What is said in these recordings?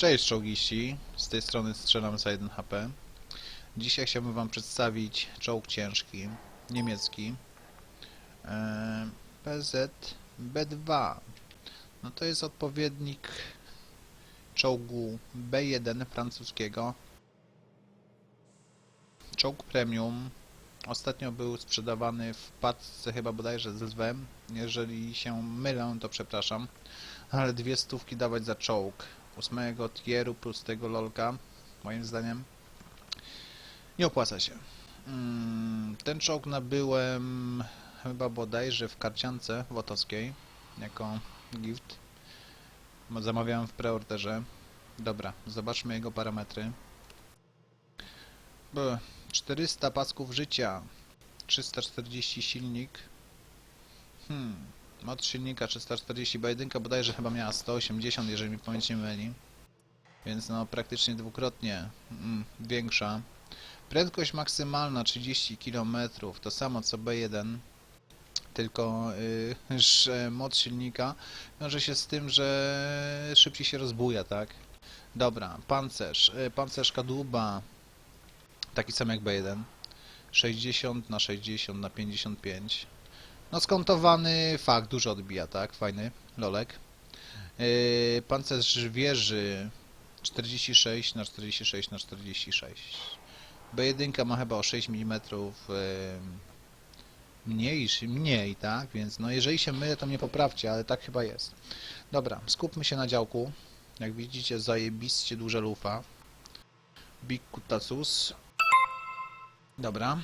Cześć czołgiści, z tej strony strzelam za 1 HP. Dzisiaj chciałbym wam przedstawić czołg ciężki, niemiecki e, PZ B2. No to jest odpowiednik czołgu B1 francuskiego. Czołg premium. Ostatnio był sprzedawany w paczce chyba bodajże z lwem. Jeżeli się mylę, to przepraszam. Ale dwie stówki dawać za czołg ósmego tieru plus tego lolka, moim zdaniem, nie opłaca się. Mm, Ten czołg nabyłem chyba bodajże w karciance wotowskiej jako gift. Zamawiałem w preorderze. Dobra, zobaczmy jego parametry. B 400 pasków życia, 340 silnik. Hmm, Moc silnika 340, bo jedynka bodajże chyba miała 180, jeżeli mi pamięć nie myli. Więc no praktycznie dwukrotnie mm, większa. Prędkość maksymalna 30 km, to samo co B1. Tylko yy, że moc silnika wiąże się z tym, że szybciej się rozbuja, tak? Dobra, pancerz. Yy, pancerz kadłuba taki sam jak B1. 60 na 60 na 55. No skontowany fakt, dużo odbija, tak? Fajny, lolek. Yy, pancerz wieży 46 na 46 na 46. B1 ma chyba o 6 mm yy, mniejszy, mniej, tak? Więc no jeżeli się mylę, to mnie poprawcie, ale tak chyba jest. Dobra, skupmy się na działku. Jak widzicie, zajebiście duże lufa. Big Kutasus. Dobra.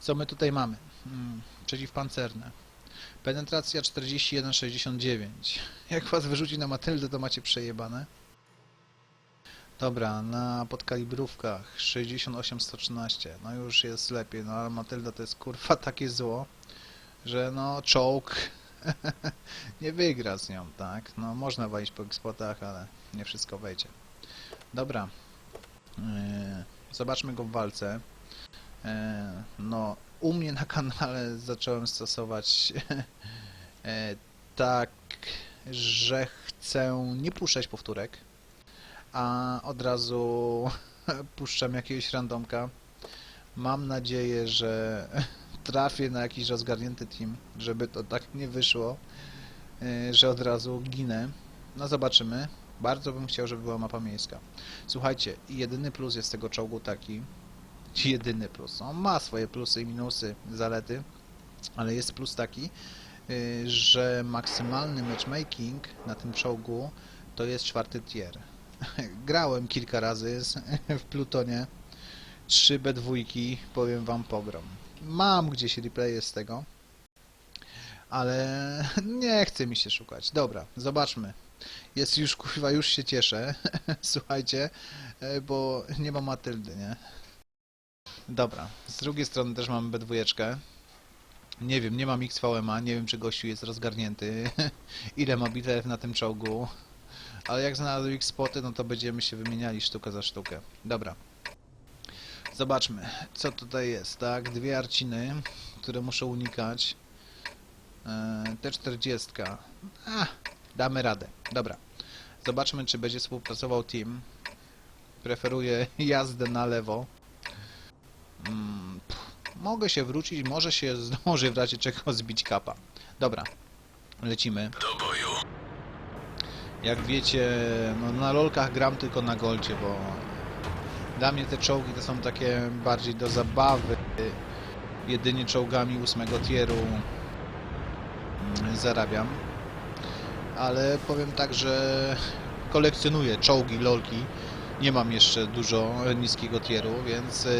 Co my tutaj mamy? Hmm, przeciwpancerne. Penetracja 41,69. Jak was wyrzuci na Matyldę, to macie przejebane. Dobra, na podkalibrówkach 68-113. No już jest lepiej, no ale Matylda to jest kurwa takie zło, że no czołg nie wygra z nią, tak? No można walić po ekspotach, ale nie wszystko wejdzie. Dobra. Yy, zobaczmy go w walce. Yy, no, u mnie na kanale zacząłem stosować e, tak, że chcę nie puszczać powtórek, a od razu puszczam jakiegoś randomka. Mam nadzieję, że trafię na jakiś rozgarnięty team, żeby to tak nie wyszło, e, że od razu ginę. No zobaczymy. Bardzo bym chciał, żeby była mapa miejska. Słuchajcie, jedyny plus jest tego czołgu taki, jedyny plus. On ma swoje plusy i minusy, zalety, ale jest plus taki, y, że maksymalny matchmaking na tym czołgu to jest czwarty tier. Grałem kilka razy w Plutonie. 3 B2, powiem wam pogrom. Mam gdzieś replaye z tego, ale nie chce mi się szukać. Dobra, zobaczmy. Jest już, kurwa, już się cieszę. Słuchajcie, e, bo nie ma Matyldy, nie? Dobra, z drugiej strony też mamy B2. Nie wiem, nie mam XVMA, nie wiem czy gościu jest rozgarnięty, ile ma bitew na tym czołgu, ale jak znalazł X-spoty, no to będziemy się wymieniali sztukę za sztukę. Dobra. Zobaczmy, co tutaj jest, tak? Dwie arciny, które muszę unikać. Eee, T40. A, damy radę. Dobra. Zobaczmy, czy będzie współpracował team. Preferuję jazdę na lewo. Mm, pff, mogę się wrócić, może się zdąży w razie czego zbić kapa. Dobra, lecimy. Do boju. Jak wiecie, no na lolkach gram tylko na goldzie, bo dla mnie te czołgi to są takie bardziej do zabawy. Jedynie czołgami ósmego tieru mm, zarabiam. Ale powiem tak, że kolekcjonuję czołgi, lolki. Nie mam jeszcze dużo niskiego tieru, więc yy,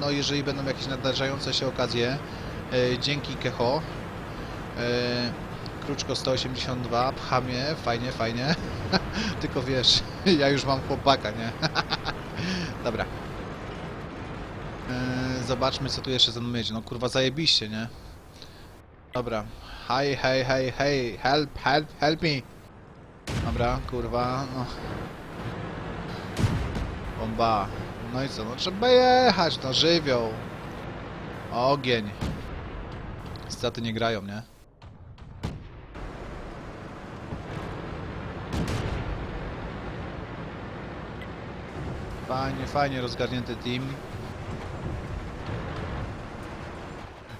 no jeżeli będą jakieś nadarzające się okazje, yy, dzięki Kecho, yy, Kruczko 182, pcha mnie, fajnie, fajnie. Tylko wiesz, ja już mam chłopaka, nie? Dobra. Zobaczmy co tu jeszcze myć. No kurwa zajebiście, nie? Dobra. Hej, hej, hej, hej, help, help, help me. Dobra, kurwa, no. Bomba. No i co, no trzeba jechać, no żywioł. Ogień. Straty nie grają, nie? Fajnie, fajnie rozgarnięty team.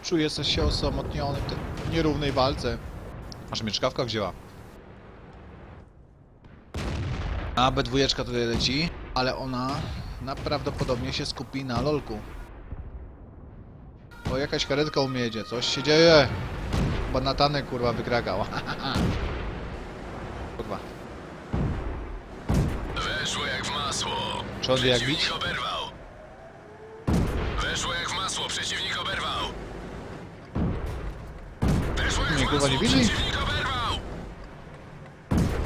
Czuję się osamotniony w tej nierównej walce. Aż mnie czkawka wzięła. A B2 tutaj leci, ale ona najprawdopodobniej się skupi na lolku. Bo jakaś karetka umiedzie, coś się dzieje. Chyba Natany kurwa wygragał. kurwa. Weszło jak w masło. Wie jak bić? oberwał. Weszło jak w masło, przeciwnik oberwał. Weszło jak Nie, w kurwa, nie widzi? przeciwnik oberwał.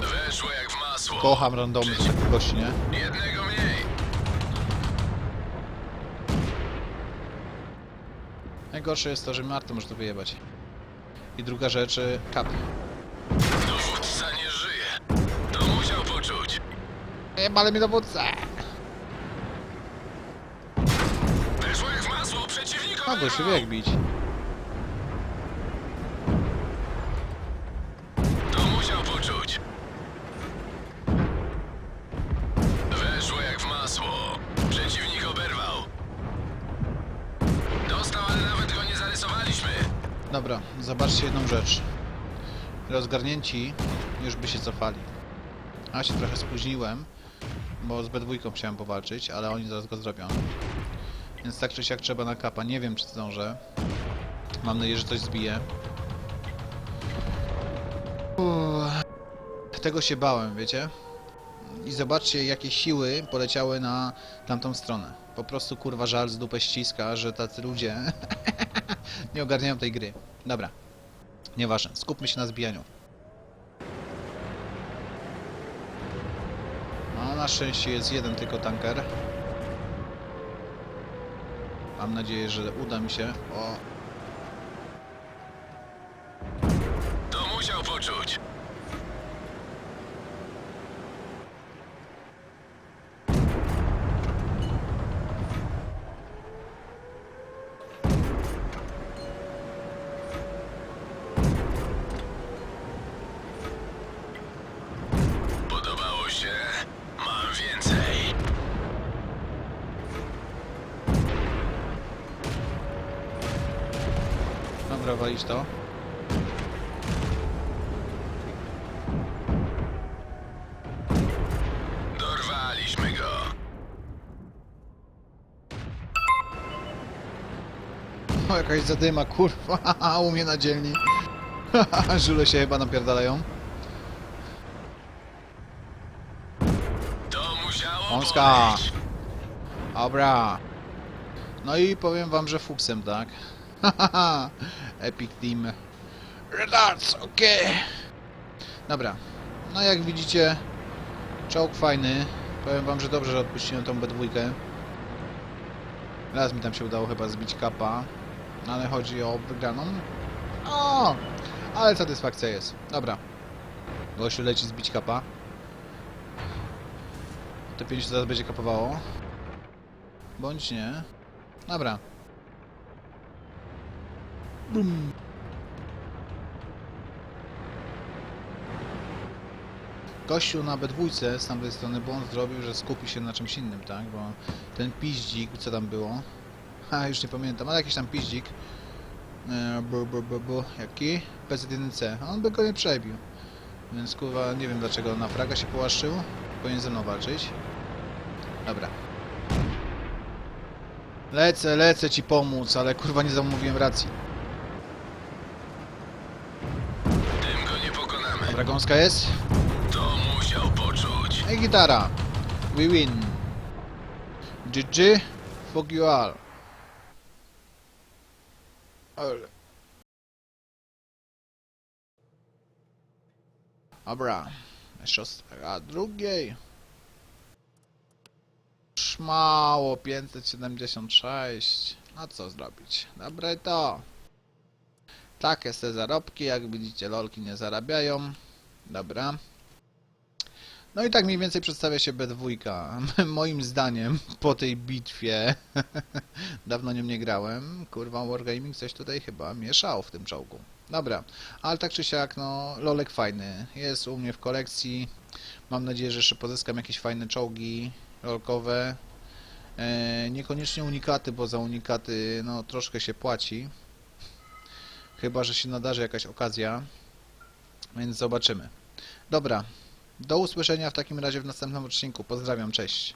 Weszło jak w masło. Kocham randomy z takich gości, nie? Jednego mniej. Najgorsze jest to, że Marta może to wyjebać. I druga rzecz, y, kap. Dowódca nie żyje. To musiał poczuć. Jebale mi dowódcę! Weszło jak w masło, przeciwnik A, go się bić. Zobaczcie jedną rzecz. Rozgarnięci już by się cofali. A się trochę spóźniłem, bo z B2 chciałem powalczyć, ale oni zaraz go zrobią. Więc tak czy siak trzeba na kapa. Nie wiem czy zdążę. Mam nadzieję, że coś zbije. Uff. Tego się bałem, wiecie? I zobaczcie jakie siły poleciały na tamtą stronę. Po prostu kurwa żal z dupę ściska, że tacy ludzie nie ogarniają tej gry. Dobra. Nieważne, skupmy się na zbijaniu. No, na szczęście jest jeden tylko tanker. Mam nadzieję, że uda mi się. O, To musiał poczuć. Walić to. Dorwaliśmy go. O, jakaś zadyma, kurwa, u mnie na dzielni. Żule się chyba napierdalają. To musiało Wąska. Dobra. No i powiem wam, że fuksem, tak? Epic Team. Redards, okej. Dobra. No jak widzicie, czołg fajny. Powiem wam, że dobrze, że odpuściłem tą B2. Raz mi tam się udało chyba zbić kapa. No ale chodzi o wygraną. O! Ale satysfakcja jest. Dobra. Gościu leci zbić kapa. To 5 zaraz będzie kapowało. Bądź nie. Dobra. Bum. Gościu na B2 z tamtej strony błąd zrobił, że skupi się na czymś innym, tak? Bo ten piździk, co tam było? Ha, już nie pamiętam, ale jakiś tam piździk. E, bu, bu, bu, bu. Jaki? PZ1C. On by go nie przebił. Więc kurwa, nie wiem dlaczego na fraga się połaszczył. Powinien ze mną walczyć. Dobra. Lecę, lecę ci pomóc, ale kurwa nie zamówiłem racji. Gąska jest? To musiał poczuć. No i gitara. We win. GG. Fuck you all. Ale. Dobra. Siostra drugiej. Szmało 576. A co zrobić? Dobre to. Takie te zarobki, jak widzicie, lolki nie zarabiają. Dobra. No i tak mniej więcej przedstawia się B2. Moim zdaniem po tej bitwie dawno nią nie grałem. Kurwa Wargaming coś tutaj chyba mieszał w tym czołgu. Dobra, ale tak czy siak, no lolek fajny. Jest u mnie w kolekcji. Mam nadzieję, że jeszcze pozyskam jakieś fajne czołgi lolkowe. E, niekoniecznie unikaty, bo za unikaty no troszkę się płaci. Chyba, że się nadarzy jakaś okazja. Więc zobaczymy. Dobra. Do usłyszenia w takim razie w następnym odcinku. Pozdrawiam, cześć.